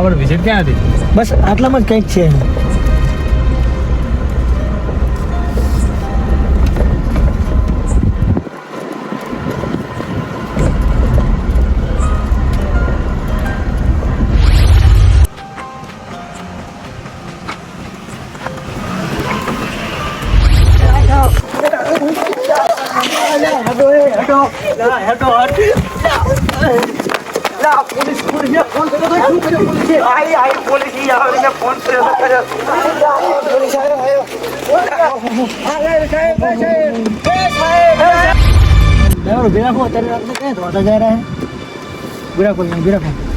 આપણે વિઝિટ ક્યાં હતી? બસ આટલામાં જ કંઈક છે. ડ્રાઈવર ભીરા કો અત્યારે રાતને ક્યાં ધોતા જાય રહ્યા હે ભીરા કો અહીંયા ભીરા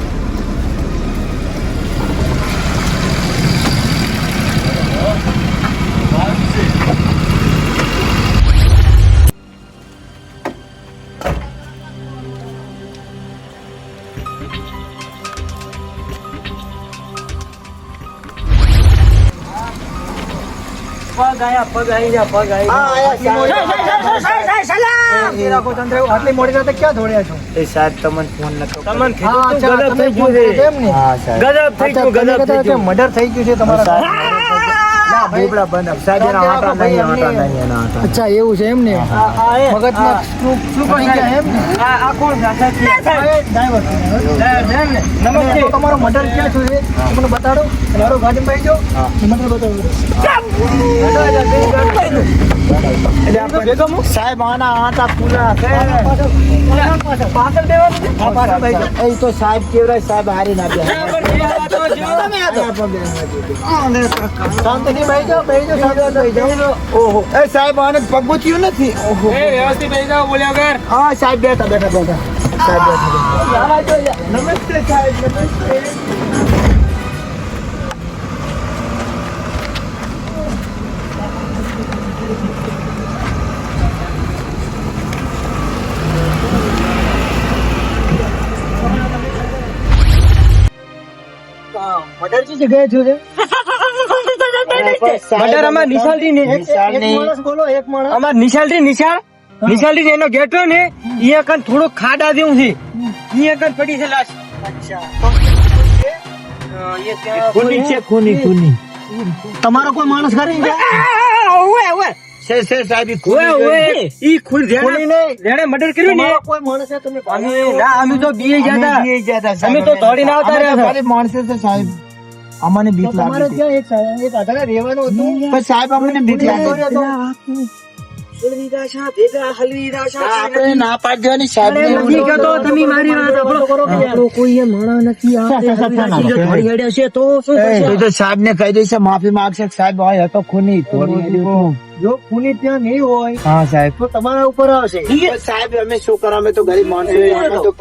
આયા પગ આવી જા પગ આવી ભીરા કો આટલી મોડી રાતે ક્યાં દોડ્યા છો? એ સાહેબ તમને ફોન નતો તમને ગજબ થઈ ગયું છે. ગજબ થઈ ગયું ગજબ થઈ ગયું. મર્ડર થઈ ગયું છે તમારા ના બંધ. સાહેબ એના આટા નહીં આટા નહીં એના આટા અચ્છા એવું છે એમ ને? મગજમાં શું શું પડી ગયા એમ આ આ કોણ છે? ડ્રાઈવર નમસ્તે. તો તમારો મર્ડર ક્યાં છે? મને બતાડો? મારો ગાડી પાઈ જો મર્ડર બતાડો. સાહેબ આના આટા ખુલ્લા છે પાછળ. દેવાનું હા પાછળ ભાઈ એ તો સાહેબ કેવરાય સાહેબ હારી ના સાહેબ આને પગુચ્યું નથી? હા સાહેબ બેઠા બેઠા બેઠા. સાહેબ બેઠા નમસ્તે સાહેબ નમસ્તે. કઈ જગ્યાએ થયું છે? અમાર નિશાલથી ને એક- એક માણસ બોલો એક માણસ. અમાર નિશાલથી નિશાળ? નિશાલથી એનો ગેટ ને અહીંયા કન થોડું ખાડા જેવું છે. અહીંયા કન પડી છે લાશ. ખૂની છે ખૂની ખૂની. તમારો કોઈ માણસ ખરી ઓવે ઓવે. સાહેબ ઓવે ઓવે. ઈ ખુલ ખુલી જેણે મર્ડર કર્યું ને? કોઈ માણસ છે તમે ના અમે તો બીએ અમે જતા બીએ ગયા હતા, અમે તો દોડીને આવતા રહ્યા હતા. છે સાહેબ. અમને બીક લાગી ત્યાં એક એક આધારે રહેવાનું હતું. પણ સાહેબ અમને બીક લાગી આપણે ના સાહેબ ને નથી કહેતો, તમે મારી વાત. આપણો કોઈ નથી તે સાહેબ કહી દઈશ માફી માંગશે. સાહેબ હોય હતો ખૂની દીધું. જો ખૂની ત્યાં નહીં હોય હા સાહેબ. તો તમારા ઉપર આવશે. સાહેબ અમે શું કરો અમે તો ગરીબ માણસો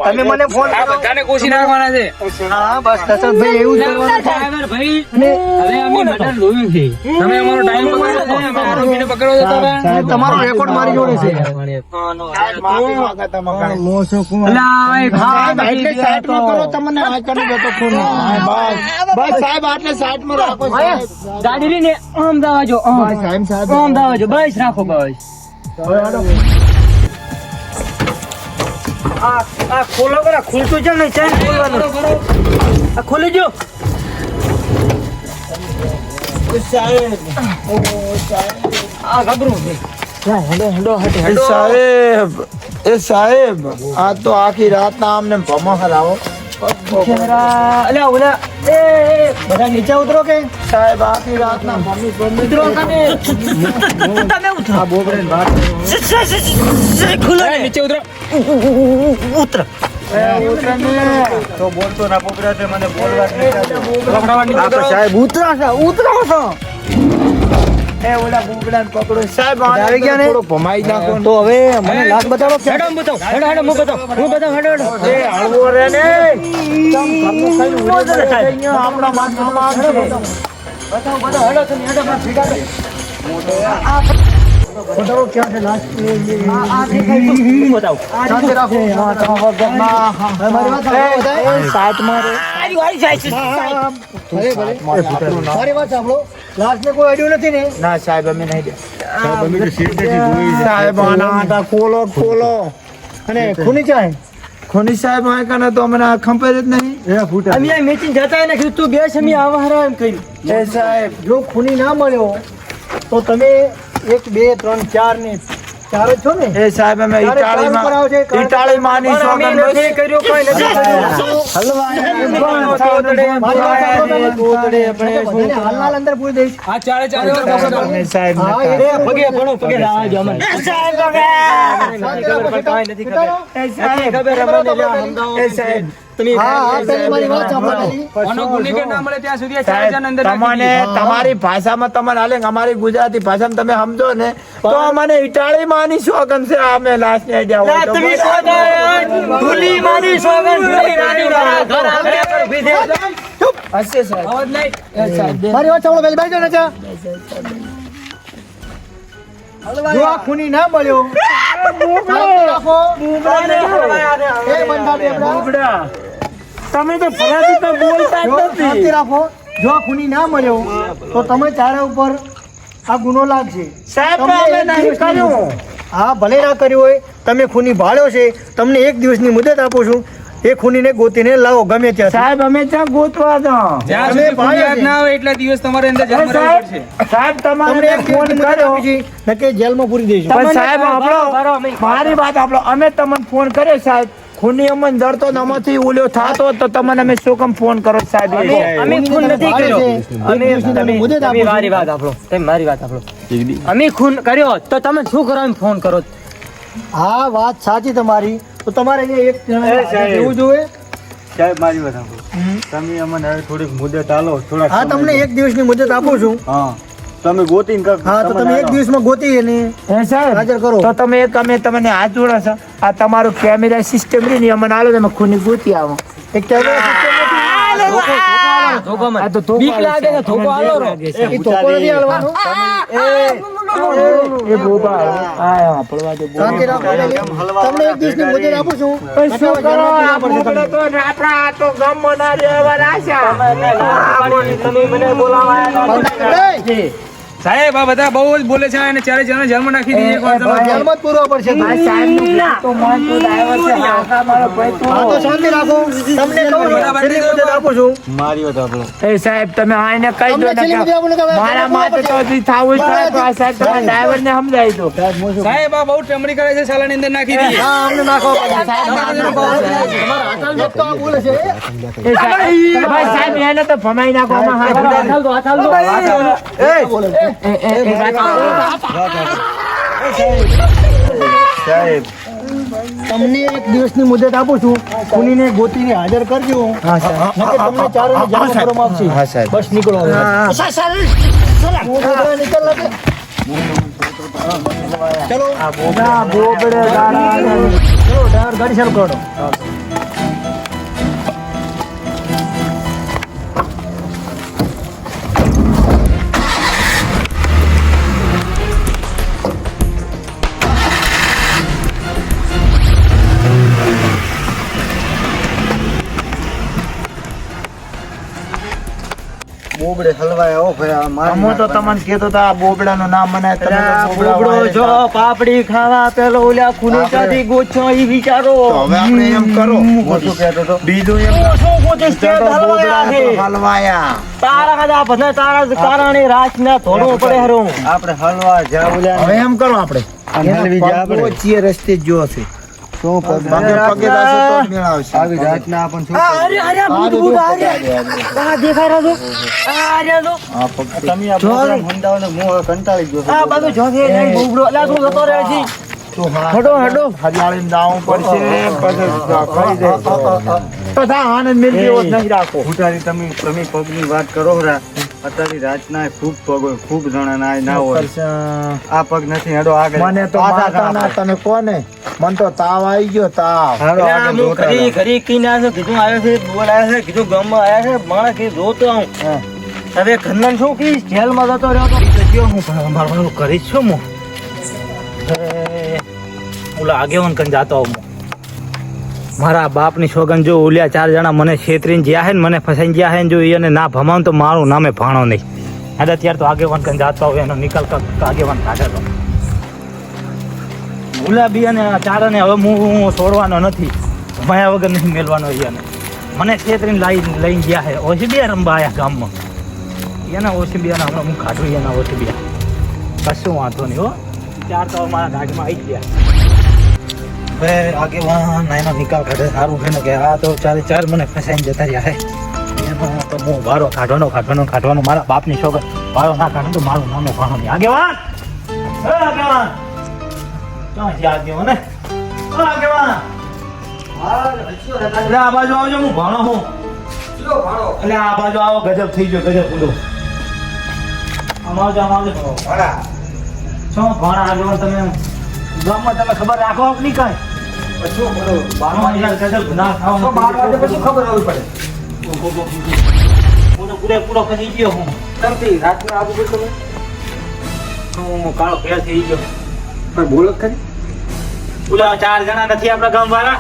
તમે મને ફોન કરો. બધાને કોશી નાખવાના છે. હા બસ દશરથભાઈ એવું જ કરવાનું ડ્રાઈવર ભાઈ હવે અમે મર્ડર જોયું છે. તમે અમારો ટાઈમ પકડો આરોપીને પકડો છો તમે. સાહેબ, તમારો રેકોર્ડ મારી જોડે છે. સાહેબ, માફી માંગો તમે કાંઈ. અલા, સાહેબ એટલે સાઈડમાં કરો તમને આ કરી દેતો ખૂન. હા, બસ. બસ સાહેબ આટલે સાઈડમાં રાખો સાહેબ. ગાડી આમ દાવા જો આમ. સાહેબ સાહેબ. આમ દાવા જો બસ રાખો બસ આ આ ખોલો બરા ખુલતું કેમ નહીં ચેન ખોલવાનું આ ખોલી જો આ ગબરું છે એ સાહેબ એ સાહેબ આ તો આખી રાત ના અમને ભમો હલાવો કેમેરા અલ્યા ઓલા એ બધા નીચે ઉતરો કે? સાહેબ આખી રાત ના ભમી ભમી ઉતરો તમે. તમે ઉતરો. આ બોબડે ને ખુલો નીચે ઉતરો. ઉતરો. એ ઉતરે ને. તો બોલતો ના તે મને બોલવા ઉતરા છે ઉતરો છો. એ ઓલા બોબડા પકડો. સાહેબ આવી ગયા ને? થોડો ભમાઈ નાખો તો હવે મને લાગ બતાડો હેડો હું બતાવ. હેડો હેડો હું બતાવ હું બતાવ હેડો હેડો. એ હળવો રે ને. આપણા માથામાં બતાવ બતાવ. હેડો તમે હેડો મારા ભેગા કરો. બતાવો ક્યાં છે લાસ્ટ આ દેખાય તો બતાવ. શાંતિ રાખો. હા તમારા વગરમાં મારી વાત સાંભળો બધા. એ સાતમાં આરી વારી જાય છે ભલે ભલે. મારી વાત સાંભળો. લાસ્ટ ને કોઈ અડ્યું નથી ને? ના સાહેબ અમે નહીં દે. સાહેબ આના આટા ખોલો ખોલો. અને ખૂની જાય ખોની સાહેબ આ કને તો અમને આ ખંપે જ નહીં. એ ફૂટા. અમે મેચિંગ જતા ને કીધું તું બેસ અમે આવા હરા એમ કહ્યું એ સાહેબ જો ખૂની ના મળ્યો તો તમે એક બે ત્રણ ચાર ને ચાર છો ને? એ સાહેબ અમે ઇટાળીમાં ઇટાળીમાં ની સોગંદ નથી. કર્યું કોઈ નથી કર્યું. મારી વાત સાંભળો તમે. બધાને હાલના અંદર પૂરી દઈશ. આ ચારે ચારે સાહેબ એ પગે ભણો પગે લાવા જો અમને નથી ખબર. એ સાહેબ. ખબર અમને એ સાહેબ. તમારી ભાષામાં તમને હાલે અમારી ગુજરાતી ભાષામાં તમે સમજો ને તો અમને ઇટાળી માની છે? અમે લાસ્ટ. હશે સાહેબ. જો ખૂની ના મળ્યો. તમે તો ફરાજી તો બોલતા જ નથી. રાખો. જો આ ખૂની ના મળ્યો તો તમે ચારા ઉપર આ ગુનો લાગશે સાહેબ તમને અમે નહીં કર્યું. હા ભલે ના કર્યું હોય તમે ખૂની ભાળ્યો છે તમને એક દિવસની મુદત આપું છું. એ ખૂનીને ગોતીને લાવો ગમે ત્યાં સાહેબ અમે ત્યાં ગોતવા દો. જ્યાં તમે ભાળ્યા ના હોય એટલા દિવસ તમારે અંદર. સાહેબ સાહેબ તમારે એક ફોન કર્યો. છે નકે જેલમાં પૂરી દઈશું. પણ સાહેબ આપણો મારી વાત આપણો અમે તમને ફોન કર્યો સાહેબ. ખૂની અમને ડરતો ને અમાથી ઓલ્યો થાતો તો તમને અમે શું કામ ફોન કરો સાહેબ? અમે અમે ખૂન નથી કર્યો. અમે મારી વાત આપણો તમે મારી વાત આપણો અમે ખૂન કર્યો તો તમે શું કરો એમ ફોન કરો હા વાત સાચી તમારી. તો તમારે અહીંયા એક જણા એ સાહેબ. હાજર રહેવું જોઈએ? સાહેબ મારી વાત સાંભળો. તમે અમને થોડીક મુદત આલો થોડા હા તમને એક દિવસની મુદત આપું છું. હા. તમે ગોતીને કાંઈક હા તો તમે એક દિવસમાં ગોતી અને હે સાહેબ હાજર કરો. તો તમે એક અમે તમને હાથ જોડો છો આ તમારું કેમેરા સિસ્ટમ રહી ને અમને આલો તમે ખૂની ગોતી આવો. એક કેમેરા સિસ્ટમ નથી. રો. તમે મને બોલાવાયા એ, સાહેબ આ બધા બહુ જ બોલે છે અને ચારે જણા જન્મ નાખી દીધી તમે. જેલમાં જ પૂરો પડશે. સાહેબનું black તો માનતું driver છે. આખા મારો ભાઈ તો- તો શાંતિ રાખો. તમને કહું ને, છેલ્લી મુદત આપું છું. મારી વાત સાંભળો. એ સાહેબ તમે આને કહી દો ને આપું ને મારા જેલમાં તો થી થાવું જ પડે તો આ સાહેબ તમારા ડ્રાઈવરને સમજાવી દો. સાહેબ આ બહુ ટમણી કરે છે સાલાની અંદર નાખી દીધી. હા અમને નાખો. એક તો બોલે છે. એ સાહેબ ભાઈ. સાહેબ એને તો ભમાઈ નાખો આમાં હાથ એ બોલે છે. એ, એ, એ સાહેબ તમને એક દિવસની મુદત આપું છું. ખૂનીને ગોતીને હાજર કરજો. નકર તમને ચારોને આવશે બસ નીકળો હવે. હું બોલે નીકળ લાગે. ચલો. આ બોબડે ગાળા ચલો ડ્રાઈવર ગાડી ચાલુ કરો. બોબડે હલવાયા ભાઈ અમો તો તમને કહેતો તો આ બોબડાનું નામ મને તમે બોબડો જો પાપડી ખાવા પેલો ઓલા ખૂની કાઢી ગોચો ઈ વિચારો. તો હવે આપણે એમ કરો. હું શું કહેતો તો બીજું એમ શું ગોચે સ્ટેટ હલવાયા છે. હલવાયા. તારા કદા બધા તારા જ કારણે રાત ના થોડું પડે હરું. આપણે હલવા જાવ હવે એમ કરો આપણે. હલવી જા આપણે. રસ્તે જો છે. શું પગ પગે પગે દાસો તો મેળ આવશે. આવી રાતના આપણને શું અરે અરે ભૂત ભૂત અરે આ દેખાય રહ્યો છો. આ રહ્યો છો. આ પગ તમે આ બોબડા હંધાવને હું કંટાળી ગયો આ બધું જોગે નહીં બોબડો અલા તું જતો રહે છે. હડો હડો હરિયાળી દાવું પડશે પછી ખાઈ જાય તો આનંદ મેળવી એવો નહીં રાખો. ભૂટારી તમે તમે પગની વાત કરો રા. અત્યારે રાતના ખૂબ પગ હોય ખૂબ જણા ના ના હોય. આ પગ નથી હેડો આગળ. મને તો પાછા માતા ના તમે કોને? મને તો તાવ આવી ગયો તાવ. હેડો આગળ જોતા ઘરી ઘરી કીને આવ્યો કીધું આવ્યો છે બોલ આવ્યો છે કીધું ગામમાં આવ્યા છે માણસ કે જોતો આવું. હવે ઘરના શું કી જેલમાં જતો રહ્યો તો તો હું પણ મારું કરી છું હું. ઓલા આગેવાન કન જાતો આવું. હું. મારા બાપની સોગન જો ઉલ્યા ચાર જણા મને છેતરીને જ્યાં હે ને, મને ફસાઈ ગયા હે ને, જો એને ના ભમાવું તો મારું નામે ભાણો નહીં. હવે અત્યારે તો આગેવાન કન જાતો હોય એનો નિકાલ આગેવાન કાઢે તો. ગુલાબી અને ચારને હવે હું હું છોડવાનો નથી. માયા વગર નહીં મેળવાનો એને. મને છેતરીને લઈ, લઈને ગયા છે ઓસીબીયા રમવા આવ્યા ગામમાં. એના ઓસીબીયાના હમણાં હું કાઢું એના ઓસીબીયા. કશું વાંધો નહીં હો. ચાર તો મારા ગાડીમાં આવી ગયા. હવે આગેવાન એનો નિકાલ કાઢે સારું છે ને કે આ તો ચારે ચાર મને ફસાઈને જતા રહ્યા છે. એનો તો હું ભારો કાઢવાનો કાઢવાનો કાઢવાનો મારા બાપની શોખ વારો ના કાઢે તો મારું નાનો ભાણો નહીં. આગેવાન! આગેવાન! ક્યાં છે આગેવાન ને આગેવાન! એટલે આ બાજુ આવજો હું ભાણો હું. એટલે આ બાજુ આવો ગજબ થઈ ગયો ગજબ ઉડો અમારો આમ શું ભાણા. આગેવાન તમે. ગામમાં તમે ખબર રાખો નહીં કાંઈ બારમાં યાર ગજબ ના ખાવાનું પૂરો પૂરેપૂરો કરી ગયો હું? હું? કાળો ફેર થઈ ગયો. બોલો ખરી. ઓલા ચાર જણા નથી આપણા ગામ વાળા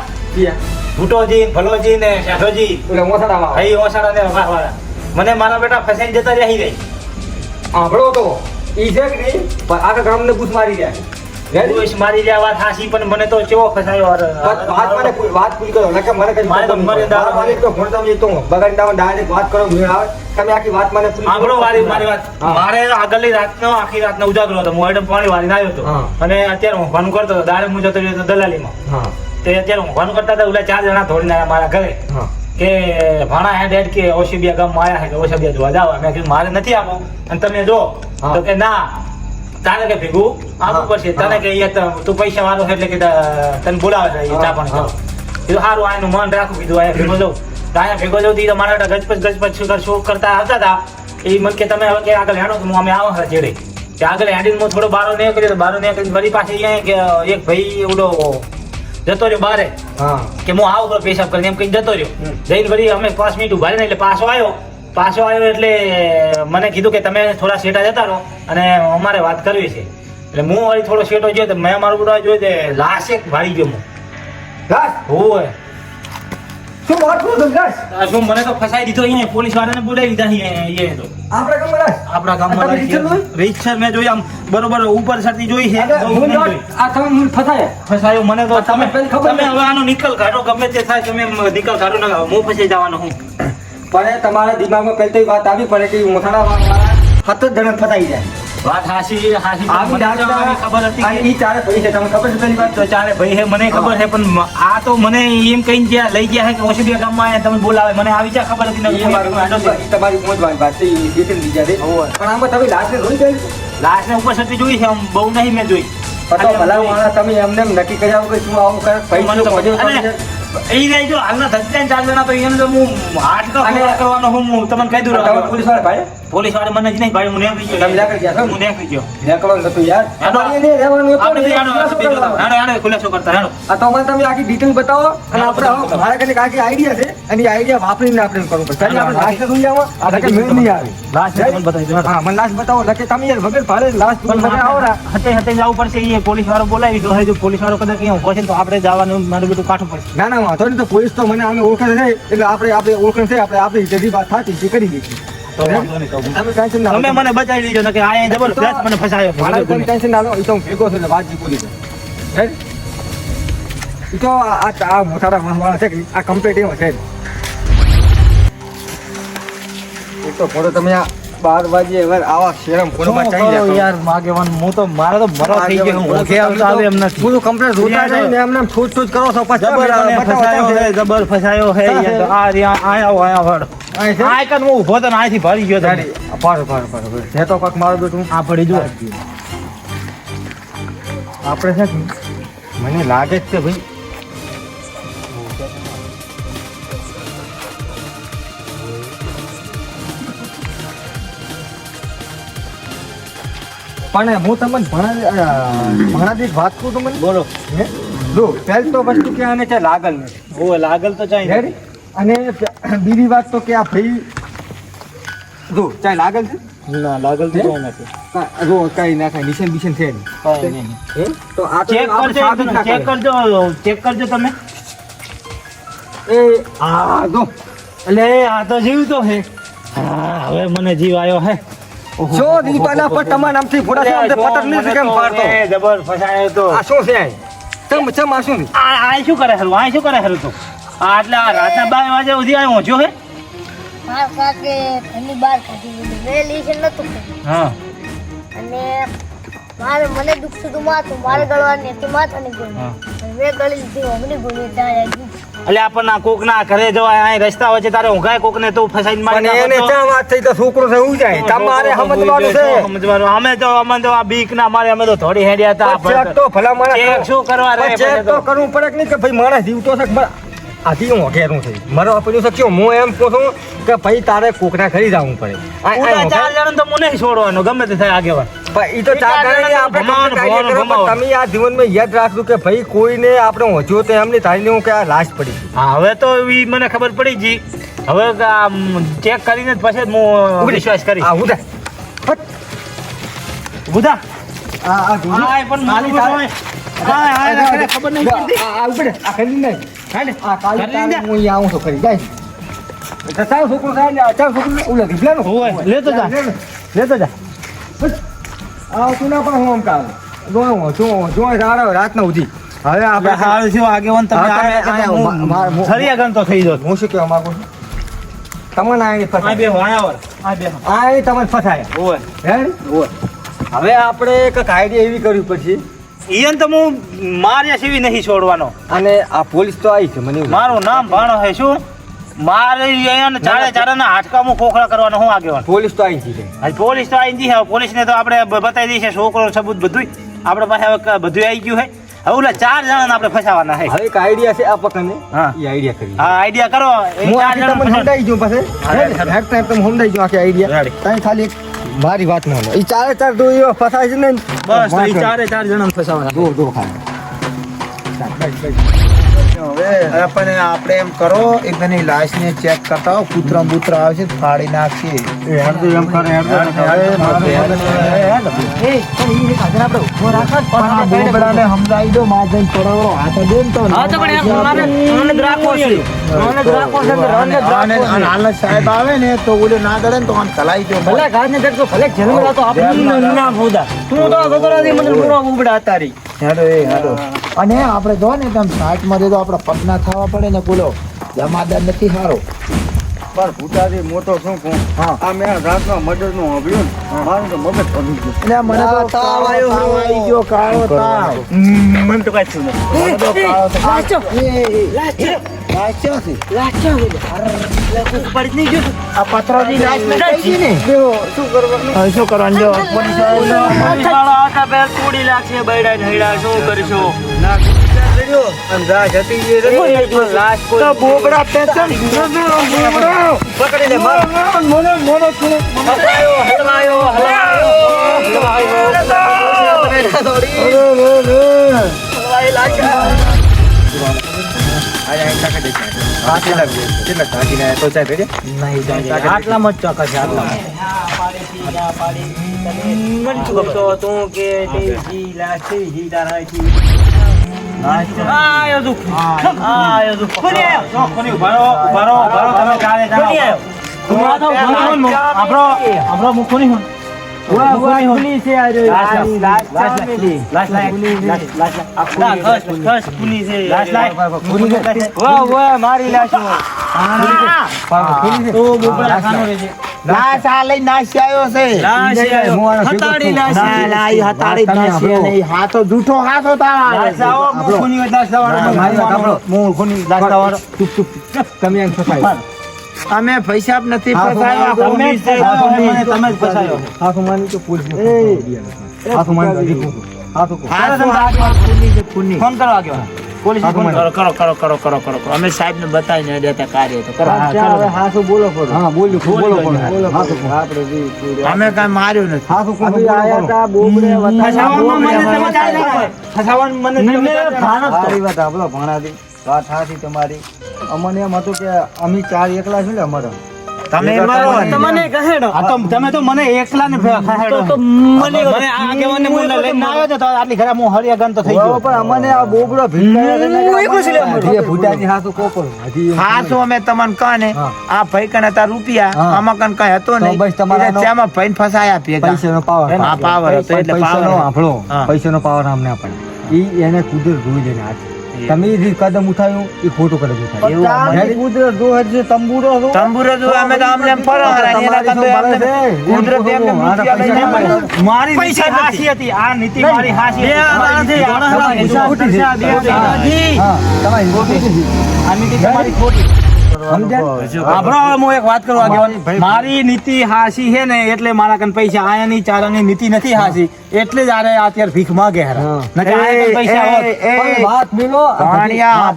ભૂટોજી ભલોજી ને શેઠોજી એટલે મોસાડામાં ભાઈ ઓસાડા ને વાળા મને મારા બેટા ફસાઈને જતા રહી રહી સાંભળો તો. ઈ છે કે નહીં? પણ આખા ગામને ભૂત મારી જાય મારી રહ્યા વાત હાસી પણ મને તો ચેવો ફસાયો વાત વાત મને વાત પૂરી કરો નકર મને કઈ મારે તો મરે દાડો. મારે તો ભણતા હું તો બગાડી ડાયરેક્ટ વાત કરો મેળ આવે. તમે આખી વાત મને સાંભળો મારી મારી વાત. મારે આગળની રાતનો આખી રાતનો ઉજાગરો હતો. હું એડમ પાણી વાળીને આવ્યો હતો. અને અત્યારે હું ફોન કરતો હતો. દાડે હું જતો રહ્યો હતો દલાલીમાં. તે અત્યારે હું ફોન કરતા હતા ઓલા ચાર જણા ધોડીને આવ્યા મારા ઘરે. કે ભાણા હેડ હેડ કે ઓશિબિયા ગામમાં આવ્યા છે કે ઓશિબિયા જોવા જાવ મેં કીધું મારે નથી આપો અને તમે જો. તો કે ના. તારે કે ભેગું? આવવું હા. પડશે. તને હા. કે અહીંયા તું પૈસા વાળો એટલે કે તને બોલાવે છે ચા પણ કીધું સારું આનું મન રાખું. કીધું અહીંયા ભેગો જવું તો અહીંયા ભેગો જાઉં તો મારા ગજપચ ગજપત શું કરતા આવતા હતા એ મને કે તમે હવે કે આગળ હેડો હું અમે આવો છે જેડે કે આગળ હેડીને હું થોડો બારો નહીં તો બારો કરી વળી પાસે અહીંયા કે એક ભાઈ ઓલો જતો રહ્યો બારે. હા. કે હું આવું પેશાબ કરીને એમ કહીને જતો રહ્યો. જઈને વળી અમે પાંચ મિનિટ ઊભા એટલે પાછો આવ્યો. પાછો આવ્યો એટલે મને કીધું કે તમે થોડા શેટા જતા રહો અને અમારે વાત કરવી છે. એટલે હું વળી થોડો શેટો જોયો તો મેં મારું બધા જોયું તે લાશ એક વાળી ગયો હું ગાસ હોવે. શું વાત કરો તમે ગાસ શું મને તો ફસાઈ દીધો અહીંયા પોલીસ વાળાને બોલાવી દીધા અહીંયા તો. આપણે ગામમાં મેં જોઈ આમ બરોબર ઉપર સરથી જોઈ છે. આ તમે ફસાય? ફસાયો મને તો તમે તમે હવે આનો નિકલ કાઢો ગમે તે થાય તમે નિકલ કાઢો ના હું ફસાઈ જવાનો હું. પણ એ તમારા દિમાગમાં પહેલી એ વાત આવી પડે કે મોસાડા વાળા સતત જણા ફસાઈ જાય. વાત હાસી હાસી આવી ખબર હતી અને ઈ ચારે ભાઈ છે. તમને ખબર છે પેલી વાત? તો ચાલે ભાઈ હે મને ખબર છે પણ આ તો મને એમ કહીને ગયા લઈ ગયા છે કે ઓશિબિયા ગામમાં તમે બોલાવે. મને આવી ચા ખબર હતી ઈ તમારી પહોંચવાની વાત છે. ઈ જે બીજા છે પણ આમાં તમે લાસ્ટ જોઈ ગઈ લાસ્ટને ઉપર સતી જોઈ છે આમ બહુ નહીં મેં જોઈ. ભલા માણસ તમે એમને નક્કી કર્યા વગર શું આવું કરે? મને તો પૈસો મોજે અને એ નહીં જો હાલના ધજ્જાને ચાર જણા તો એમ તો હું હાથ કરવાનો હું તમને કહી દઉં પોલીસવાળા ભાઈ? પોલીસવાળા મને જ નહીં ભાઈ હું નેકળી ગયો. તમે નીકળી ગયા? હું નેકળી ગયો. નીકળવાનું નતું યાર. અમારે એને રહેવાનું આપણે ને, હેડો, ખુલાસો બીજું કરવાનો. હેડો, હેડો, ખુલાસો કરતા હેડો આ તો તમે આખી ડિટેલ બતાવો અને આપણે મારા કને આખી આઈડિયા છે અને આઈડિયા વાપરીને આપણે કરવું પડશે. કારણ આપણે લાસ્ટ સુધી આવો એટલે મેળ નહીં આવે. લાસ્ટ મને બતાવી દો હા મને લાસ્ટ બતાવો. લકે તમે યાર વગર ભારે લાસ્ટ પણ મને આવો રા હતે હતે જવું પડશે એ પોલીસ વાળો બોલાવી દો જો પોલીસ વાળો કદાચ અહીંયા ઊભો છે તો આપણે જવાનું મારું બધું કાઠું પડશે. ના ના વાંધો નહીં. તો પોલીસ તો મને આને ઓળખે છે એટલે આપણે આપણે ઓળખણ છે આપણે આપણી જેવી વાત થતી તે કરી દઈશું. તો તો હું- તમે? મને બચાવી દીધો ને કે આ જબરદસ્ત મને ફસાયો. મારા ટેન્શન ના લો એ તો હું ભેગો છું વાત પૂરી છે તો આ આ- મોટા છે આ કમ્પ્લીટ એવો છે. એક તો ફોટો તમે આ બાર વાગે હવે આવા શેરમ ફોટોમાં શું જાય યાર માગેવાન હું તો મારો તો મરો થઈ ગયો હું ઓળખે આવતો આવે એમ નથી પૂરું કમ્પ્લીટ જોતા યાર, જઈને એમને એમ છૂટ છૂટ કરો છો પછી જબર મને ફસાયો. હે જબર ફસાયો હે આ રહ્યા આયા આયા વડ કન હું ઊભો તો આથી ભરી ગયો તો ગાડી. આ પાડો, પાડો, પાડો, પાડો. તો કાંઈક મારો બેટું. આ ભરી જો આપણે છે મને લાગે છે ભાઈ પણ હું તમને ભણાવી વાત કરું તમને? મને બોલો. હે? જો પહેલ તો વસ્તુ કે આને છે લાગલ નથી. ઓ લાગલ તો Ready? અને બીજી વાત તો કે આ ભાઈ જો ચાય લાગલ છે? ના લાગલ તો ચાઈ નથી. જો કઈ ના થાય નિશાન બિશન છે નહીં. તો આ ચેક કરજો ચેક કરજો ચેક કરજો તમે. એ આ જો. એટલે આ તો જીવતો હે. હા હવે મને જીવ આવ્યો હે. જો દીપાના પર તમારા નામથી ફોટા છે, આમ પતર નહીં કેમ પાડતો? જબર ફસાયો તો. આ શું છે? તમ ચમ આ શું? આ આ શું કરે હરું આ શું કરે હરું તો? આ એટલે આ રાતના 12 વાગે સુધી આ પહોંચ્યો હે મારા કાકે ઘરની બહાર કાઢી દીધું. મે લીશન નતું હા. અને મારે મને દુઃખ સુધું માથું મારે ગળવાની હતી માથાની ગોળી મેં ગળી લીધી હોમની ગોળી ત્યાં એટલે આપણને કોક ના ઘરે જવાય અહીં રસ્તા છે તારે ઊંઘાય કોક ને તો ફસાઈને મારી એને ક્યાં વાત થઈ? તો છોકરો છે એવું જાય? તમારે સમજવાનું છે. સમજવાનું. અમે તો અમે તો આ બીક ના મારે અમે તો થોડી હેડ્યા હતા ચેક તો ભલા માણસ ચેક શું કરવા રે પણ ચેક તો. કરવું પડે કે નહીં? કે ભાઈ માણસ જીવતો છે આથી હું ઘેરું થઈ મારો આપણું શક્યો હું એમ કહું છું કે ભાઈ તારે કોકના ખરી જવું પડે. હું ચાર જણ તો મને છોડવાનો ગમે તે થાય આગેવાન. પણ ઈ તો ચાર ગણાની આપણે તમે આ જીવનમાં યાદ રાખજો કે ભાઈ કોઈને આપણે હોજો તો એમની હું કે આ લાશ પડી હા હવે તો એ મને ખબર પડી જી હવે ચેક કરીને પછી હું વિશ્વાસ કરી હું આ હા પણ મારી તારી- હા હા ખબર નહીં આ- પડતી આ ઊભી રહે. આ ખરી નહીં. હાલે. આ કાલે જા. હું અહીંયા આવું છું ખરી. જાય. છોકરો થાય ને છોકરો ઓલા લેતો જા. લેતો જા. બસ. આ તું ના પણ હું કામ. જો હું છું, જો રાડો રાતના ઉધી. હવે આપણે હાલ હારું છે આગેવાન તમે તમે આયા તો થઈ જાત હું શું કહેવા માંગુ છું? તમને આ ફસાય. બે વાયા આ બે. આ તમને ફસાય. ઓય હે? હવે આપણે એક આઈડિયા એવી કરવી પડશે. ઈયન તો હું માર્યા સિવી નહીં છોડવાનો. અને આ પોલીસ તો આવી છે મને મારું નામ ભાણો હે શું? મારે અહીંયા ચારે ચારે ના હાડકા હું ખોખલા કરવાનો હું આગેવાન? પોલીસ તો આવી છે. પોલીસ તો આવી ગઈ પોલીસ ને તો આપણે બતાવી દઈએ છે છોકરો સબૂત બધું આપણે પાસે હવે બધું આવી ગયું હવે ઓલા ચાર જણા આપણે ફસાવાના હવે એક આઈડિયા છે આ પકડને. હા. એ આઈડિયા કરી હા આઈડિયા કરો. હું આ જણા તમને સમજાઈ ટાઈમ તમે આખી આઈડિયા. તાઈ ખાલી મારી વાત ન એ ચારે ચાર તો એવા ફસાય છે ને? બસ ચારે ચાર જણા ફસાવાના દો દો ખાલી. હવે પણ આપણે એમ કરો લાશ ને ચેક કરતા હો કૂતરા બૂતરા આવે ફાડી નાખશે એમ કરે સમજાવી દો માં જઈને પડાવો હાથ દે ને તો હા તો પણ સાહેબ આવે ને તો ઓલે ના દડે ને તો આમ ચલાવી દો. ભલે ઘાસને દેખજો, ભલે જેલમાં તો આપણે ના ભૂદા તું તો મને ઉબડા તારી. હેડો એ હેડો. અને આપણે જો ને તેમ સાઠમાં દે તો આપણા પગના થવા પડે ને કુલો જમાદાર નથી સારો પણ ભૂતાથી મોટો શું કહું? હા. આ મેં રાતના મર્ડરનું ને મારું તો મગજ ફરી ગયું. એટલે મને તો તાવ આવ્યો તાવ આવી ગયો કાળો તાવ. મને તો કાંઈ થયું નથી. લાશ? આ પથરાની ને. હવે શું કરવાનું? જો પોલીસ તોડી લાગશે, બૈડા ઢૈડા, શું કરશો? લાશ આટલામાં જ ચોક્કસ આટલામાં? આપણો આપણો આપણો. નહીં જૂઠો હાથો તારા તમે એમ ફસાય અમે પૈસા નથી ફસાયા તમે તમે જ ફસાયો. હાથો માની તો પોલીસ હાથો માની હાથો હાથો હાથો ફોન કરો આગેવાન. પોલીસ કરો કરો કરો કરો કરો કરો. અમે સાહેબ ને બતાવીને દેતા કાર્ય તો કરો. હવે બોલો પડો હા બોલો બોલો બોલી. હાથો અમે કઈ માર્યું નથી. હાથો કો આયા તા બોબડે ફસાવામાં મને તમે ચાર મને તમે વાત આપણો ભણાવી વાત સાચી તમારી. અમને એમ હતું કે અમે ચાર એકલા છું ને અમારા. તમે મારો તમને કહેડો આ તો તમે તો મને એકલા ને કહેડો તો મને મને આ આગેવાનને મને લઈને આવ્યો તો તો આટલી ખરા હું હરિયા ગન તો થઈ ગયો. પણ અમને આ બોબડો ભીંડાયા હું એકલો છું લે અમારો. હજી ભૂટાની હાથો કોકો હજી હાથો અમે તમને કહે આ ભાઈ કને હતા રૂપિયા આમાં કન કઈ હતો નહીં. બસ એટલે ત્યાંમાં ભાઈને ફસાયા ભેગા. પૈસાનો પાવર. હા, પાવર હતો એટલે પૈસાનો પાવર. આપણો પૈસાનો પાવર અમને આપણે ઈ એને કુદરત જોઈ લેને હાથ. તમે જે કદમ ઉઠાવ્યું એ ખોટું કદમ ઉઠાવ્યું. કુદરત તંબુરો તંબુરો જો અમે તો આમને ફરો એના કુદરત એમને આવે. મારી પૈસા હાસી હતી આ નીતિ મારી હાસી બે આનાથી આ ખોટી છે. તમારી ખોટી આ નીતિ તમારી ખોટી સમજ્યા? આભરો હવે હું એક વાત કરવા મારી નીતિ હાસી છે ને એટલે મારા કન પૈસા આયાની ચારાની નીતિ નથી હાસી. એટલે જ આરે અત્યારે ભીખ માગે પૈસા.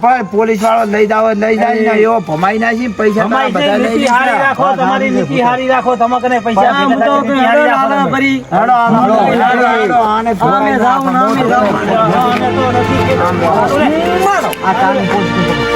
પણ પોલીસ વાળો લઈ જાવ લઈ જાય ને એવો ભમાઈ નાખી પૈસા બધા નીતિ હારી રાખો તમારી નીતિ હારી રાખો તમે કને પૈસા આને ને તો નથી આ